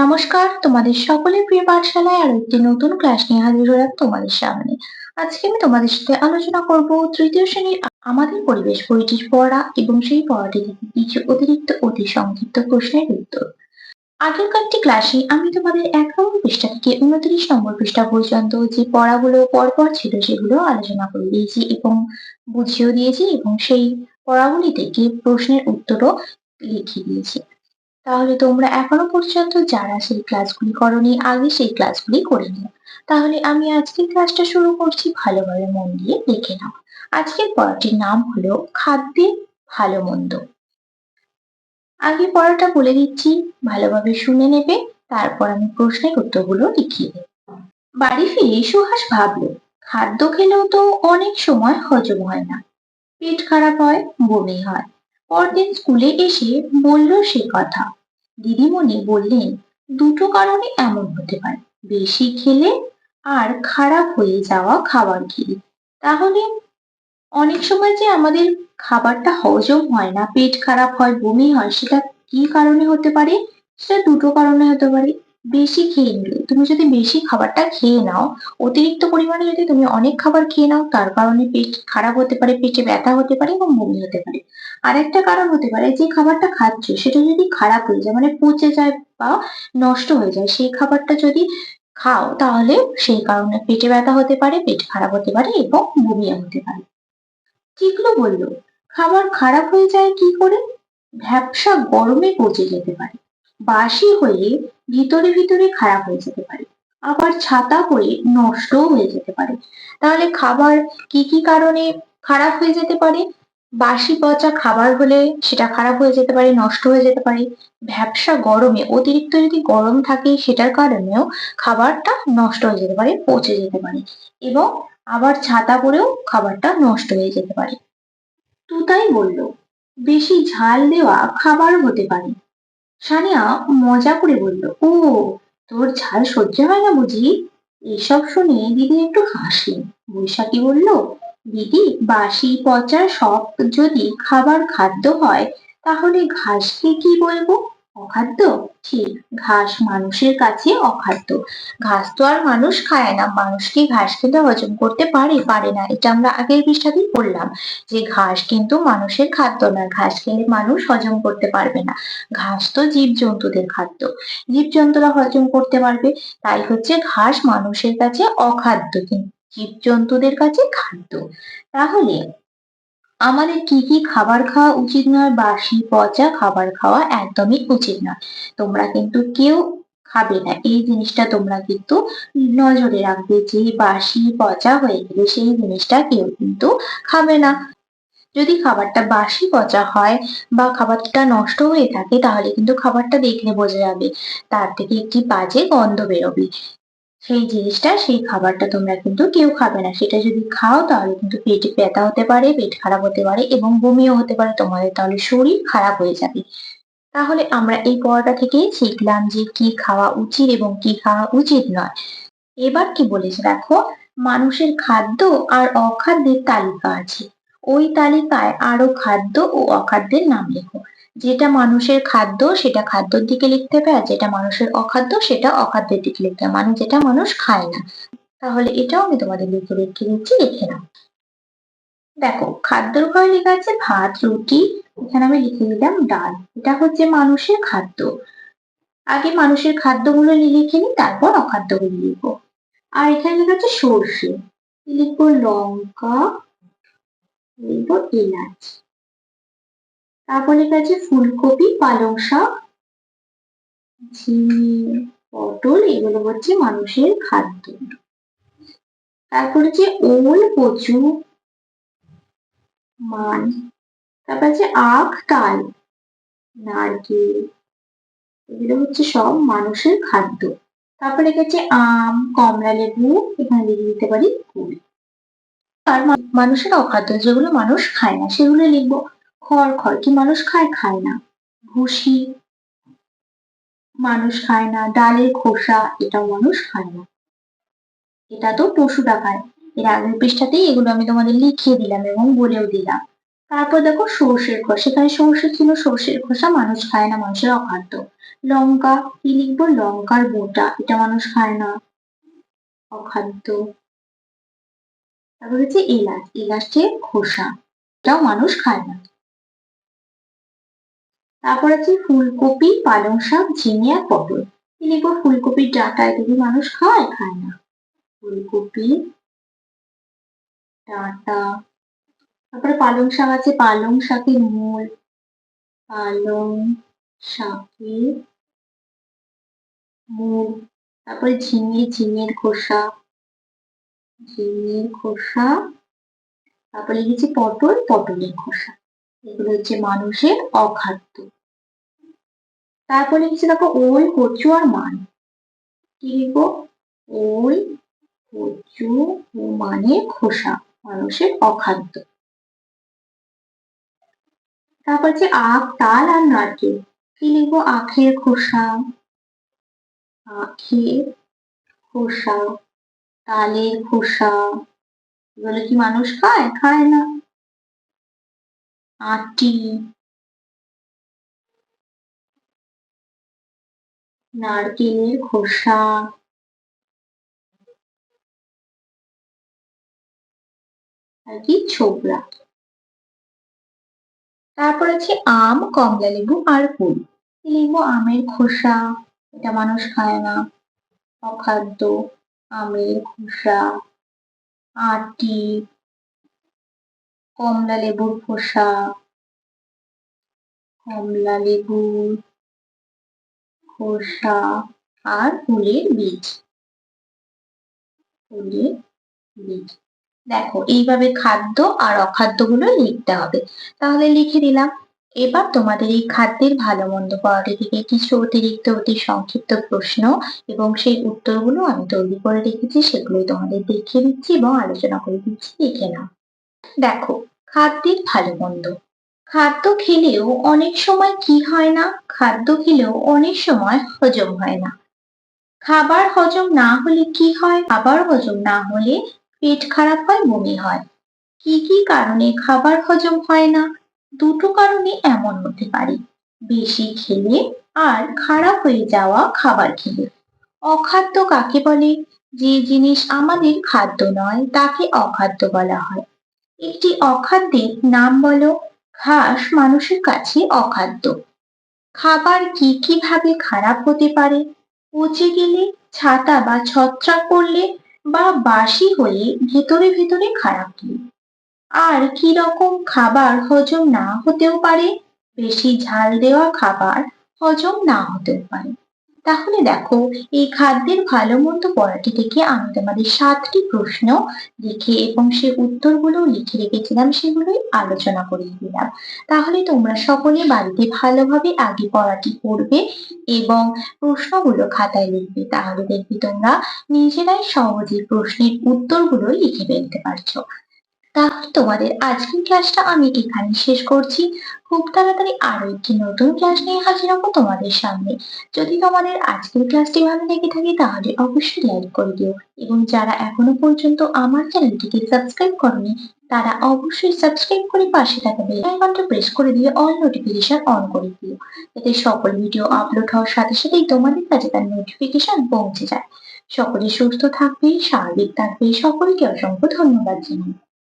নমস্কার, তোমাদের সকলের প্রিয় পাঠশালায় আরও একটি নতুন ক্লাস নিয়ে হাজির হলাম তোমাদের সামনে। আজকে আমি তোমাদের সাথে আলোচনা করব তৃতীয় শ্রেণির আমাদের পরিবেশ বইটির পড়া এবং সেই পড়াটি থেকে কিছু অতিরিক্ত অতি সংক্ষিপ্ত প্রশ্নের উত্তর। আগের কয়েকটি ক্লাসে আমি তোমাদের এক নম্বর পৃষ্ঠা থেকে উনত্রিশ নম্বর পৃষ্ঠা পর্যন্ত যে পড়াগুলো পরপর ছিল সেগুলো আলোচনা করে দিয়েছি এবং বুঝিয়েও দিয়েছি এবং সেই পড়াগুলি থেকে প্রশ্নের উত্তরও লিখে দিয়েছি। তাহলে তোমরা এখনও পর্যন্ত যারা সেই ক্লাসগুলি করনি, আগে সেই ক্লাসগুলি করে নিও। তাহলে আমি আজকের ক্লাসটা শুরু করছি ভালোভাবে মন দিয়ে দেখে নাও। আজকের পড়াটির নাম হলো খাদ্যের ভালো মন্দ। আগে পড়াটা বলে দিচ্ছি, ভালোভাবে শুনে নেবে, তারপর আমি প্রশ্নের উত্তরগুলো লিখিয়ে দেব। বাড়ি ফিরে সুহাস ভাবলো, খাদ্য খেলেও তো অনেক সময় হজম হয় না। পেট খারাপ হয়, বমি হয়। পরদিন স্কুলে এসে বলল সে কথা। দিদিমণি বললেন, দুটো কারণে এমন হতে পারে। বেশি খেলে আর খারাপ হয়ে যাওয়া খাবার খেলে। তাহলে অনেক সময় যে আমাদের খাবারটা হজম হয় না, পেট খারাপ হয়, বমি হয়, সেটা কি কারণে হতে পারে? সেটা দুটো কারণে হতে পারে। বেশি খেয়ে নিলে, তুমি যদি বেশি খাবারটা খেয়ে নাও, অতিরিক্ত পরিমাণে যদি তুমি অনেক খাবার খেয়ে নাও, তার কারণে পেট খারাপ হতে পারে, পেটে ব্যথা হতে পারে এবং বমি হতে পারে। আরেকটা কারণ হতে পারে, যে খাবারটা খাচ্ছ, সেটা যদি খারাপ হয়ে যায় মানে পচে যায় বা নষ্ট হয়ে যায়, সেই খাবারটা যদি খাও, তাহলে সেই কারণে পেটে ব্যথা হতে পারে, পেট খারাপ হতে পারে এবং বমিও হতে পারে। টিকলু বলল, খাবার খারাপ হয়ে যায় কি করে? ভ্যাপসা গরমে পচে যেতে পারে। বাসি হয়ে ভিতরে ভিতরে খারাপ হয়ে যেতে পারে। আবার ছাতা হয়ে নষ্টও হয়ে যেতে পারে। তাহলে খাবার কি কি কারণে খারাপ হয়ে যেতে পারে? বাসি পচা খাবার হলে সেটা খারাপ হয়ে যেতে পারে, নষ্ট হয়ে যেতে পারে। ভ্যাপসা গরমে, অতিরিক্ত যদি গরম থাকে সেটার কারণেও খাবারটা নষ্ট হয়ে যেতে পারে, পচে যেতে পারে। এবং আবার ছাতা পরেও খাবারটা নষ্ট হয়ে যেতে পারে। তুতাই বলল, বেশি ঝাল দেওয়া খাবার হতে পারে। সানিয়া মজা করে বলল, ও, তোর ঝাল সহ্য হয় না বুঝি? এসব শুনে দিদি একটু হাসলেন। বৈশাখী বলল, দিদি, বাসি, পচা সব যদি খাবার খাদ্য হয়, তাহলে ঘাসকে কি বলব? অখাদ্য? ঠিক। ঘাস মানুষের কাছে অখাদ্য। ঘাস তো আর মানুষ খায় না। মানুষ কি ঘাস খেতে হজম করতে পারে? পারে না। এটা আমরা আগের পৃষ্ঠাতেই পড়লাম যে ঘাস কিন্তু মানুষের খাদ্য না। ঘাস খেলে মানুষ হজম করতে পারবে না। ঘাস তো জীব জন্তুদের খাদ্য। জীব জন্তুরা হজম করতে পারবে। তাই হচ্ছে ঘাস মানুষের কাছে অখাদ্য, কিন্তু জীব জন্তুদের কাছে খাদ্য। তাহলে আমাদের কি কি খাবার খাওয়া উচিত নয় বাসি পচা খাবার খাওয়া একদমই উচিত নয়। তোমরা কিন্তু কেউ খাবে না। এই জিনিসটা তোমরা কিন্তু নজরে রাখবে যে বাসি পচা হয়ে গেলে সেই জিনিসটা কেউ কিন্তু খাবে না। যদি খাবারটা বাসি পচা হয় বা খাবারটা নষ্ট হয়ে থাকে তাহলে কিন্তু খাবারটা দেখলে বোঝা যাবে তার থেকে একটি বাজে গন্ধ বেরোবে। সেই জিনিসটা, সেই খাবারটা তোমরা কিন্তু কেউ খাবে না। সেটা যদি খাও তাহলে কিন্তু পেটে ব্যথা হতে পারে, পেট খারাপ হতে পারে এবং বমিও হতে পারে। তোমাদের তাহলে শরীর খারাপ হয়ে যাবে। তাহলে আমরা এই পড়াটা থেকে শিখলাম যে কি খাওয়া উচিত এবং কি খাওয়া উচিত নয়। এবার কি বলেছে দেখো, মানুষের খাদ্য আর অখাদ্যের তালিকা আছে। ওই তালিকায় আরও খাদ্য ও অখাদ্যের নাম লেখো। যেটা মানুষের খাদ্য, সেটা খাদ্যর দিকে লিখতে হবে, আর যেটা মানুষের অখাদ্য, সেটা অখাদ্যের দিকে লিখতে হবে। মানে যেটা মানুষ খায় না। তাহলে এটাও আমি তোমাদের লিখে রেখে দিচ্ছি লিখে নাও। দেখো, খাদ্যর ঘরে লেখা আছে ভাত, রুটি, এখানে আমি লিখে দিলাম ডাল। এটা হচ্ছে মানুষের খাদ্য। আগে মানুষের খাদ্যগুলো লিখে নিই, তারপর অখাদ্যগুলো লিখব। আর এখানে লেখা আছে সর্ষে। লিখব লঙ্কা, লিখব এলাচ। তারপর লেখা আছে ফুলকপি, পালং শাক ঝিঙে পটল, এগুলো হচ্ছে মানুষের খাদ্য। তারপর হচ্ছে ওল, কচু, মান, তারপর আছে আখ তাল নারকেল, এগুলো হচ্ছে সব মানুষের খাদ্য। তারপর আছে আম, কমলা লেবু, এখানে লিখে দিতে পারি কুল। আর মানুষের অখাদ্য, যেগুলো মানুষ খায় না, সেগুলো লিখব। খড় খড়, কি মানুষ খায়? খায় না। ভুসি মানুষ খায় না, ডালের খোসা, এটাও মানুষ খায় না। এটা তো পশুরা খায় এর আগের পৃষ্ঠাতেই এগুলো আমি তোমাদের লিখিয়ে দিলাম এবং বলেও দিলাম। তারপর দেখো সর্ষের খোসা এখানে সর্ষে ছিল, সর্ষের খোসা মানুষ খায় না, মানুষের অখাদ্য। লঙ্কা, কি লিখব? লঙ্কার বোটা, এটা মানুষ খায় না। অখাদ্য। তারপর হচ্ছে এলাচ, এলাচের খোসা, এটাও মানুষ খায় না। তারপর আছে ফুলকপি, পালং শাক, ঝিঙে আর পটল তিনি ফুলকপির ডাটা এগুলি মানুষ খায় খায় না। ফুলকপি, ডাটা, তারপরে পালং শাক আছে, পালং শাকের মূল, পালং শাকের মূল, তারপরে ঝিঙে, ঝিঙের খোসা ঝিঙের খোসা, তারপরে লিখেছি পটল, পটলের খোসা। এগুলো হচ্ছে মানুষের অখাদ্য। তারপরে লিখেছি দেখো? ওল কচু আর মান। কি লিখব? ওল কচু মানে খোসা, মানুষের অখাদ্য। তারপর হচ্ছে আখ, তাল আর নারকেল। কি লিখব? আখের খোসা আখের খোসা, তালের খোসা। এগুলো কি মানুষ খায়? খায় না। আটি নারকেলের খোসা। আর কি? ছোবড়া। তারপর আছে আম, কমলা লেবু আর কুল লেবু আমের খোসা, এটা মানুষ খায় না। অখাদ্য, আমের খোসা, আটি, কমলা লেবুর খোসা, কমলা লেবুর খোসা আর ফুলের বীজ। ফুলের বীজ। দেখো, এইভাবে খাদ্য আর অখাদ্যগুলো লিখতে হবে। তাহলে লিখে দিলাম, এবার তোমাদের এই খাদ্যের ভালো মন্দ পড়াটি থেকে কিছু অতিরিক্ত, অতি সংক্ষিপ্ত প্রশ্ন এবং সেই উত্তরগুলো আমি তৈরি করে রেখেছি সেগুলো তোমাদের দেখিয়ে দিচ্ছি এবং আলোচনা করে দিচ্ছি, দেখে নাও। দেখো, খাদ্যের ভালো মন্দ। খাদ্য খেলেও অনেক সময় কি হয় না? খাদ্য খেলেও অনেক সময় হজম হয় না। খাবার হজম না হলে কি হয়? খাবার হজম না হলে পেট খারাপ হয়, বমি হয়। কি কি কারণে খাবার হজম হয় না? দুটো কারণে এমন হতে পারে। বেশি খেলে আর খারাপ হয়ে যাওয়া খাবার খেলে। অখাদ্য কাকে বলে? যে জিনিস আমাদের খাদ্য নয়, তাকে অখাদ্য বলা হয়। একটি অখাদ্যের নাম বলো। ঘাস মানুষের কাছে অখাদ্য। খাবার কি কীভাবে খারাপ হতে পারে? পচে গেলে ছাতা বা ছত্রাক পড়লে বা বাসি হলে ভেতরে ভেতরে খারাপ কি? আর কি রকম খাবার হজম না হতেও পারে? বেশি ঝাল দেওয়া খাবার হজম না হতেও পারে। তাহলে দেখো, এই খাদ্যের ভালো মন্দ পড়াটি থেকে আমি তোমাদের সাতটি প্রশ্ন লিখে এবং সে উত্তরগুলো লিখে রেখেছিলাম, সেগুলোই আলোচনা করে দিলাম। তাহলে তোমরা সকলে বাড়িতে ভালোভাবে আগে পড়াটি পড়বে এবং প্রশ্নগুলো খাতায় লিখবে। তাহলে দেখবে তোমরা নিজেরাই সহজে প্রশ্নের উত্তরগুলো লিখে ফেলতে পারছ। তাহলে তোমাদের আজকের ক্লাসটা আমি এখানে শেষ করছি। খুব তাড়াতাড়ি আরও একটি নতুন ক্লাস নিয়ে হাজির হব তোমাদের সামনে। যদি তোমাদের আজকের ক্লাসটি ভালো লেগে থাকে তাহলে অবশ্যই লাইক করে দিও এবং যারা এখনও পর্যন্ত আমার চ্যানেলটিকে সাবস্ক্রাইব করনি, তারা অবশ্যই সাবস্ক্রাইব করে পাশে থাকা বেল আইকনটা প্রেস করে দিয়ে অল নোটিফিকেশন অন করে দিও। যাতে সকল ভিডিও আপলোড হওয়ার সাথে সাথেই তোমাদের কাছে তার নোটিফিকেশন পৌঁছে যায়। সকলে সুস্থ থাকবে, স্বাভাবিক থাকবে, সকলকে অসংখ্য ধন্যবাদ জানাই।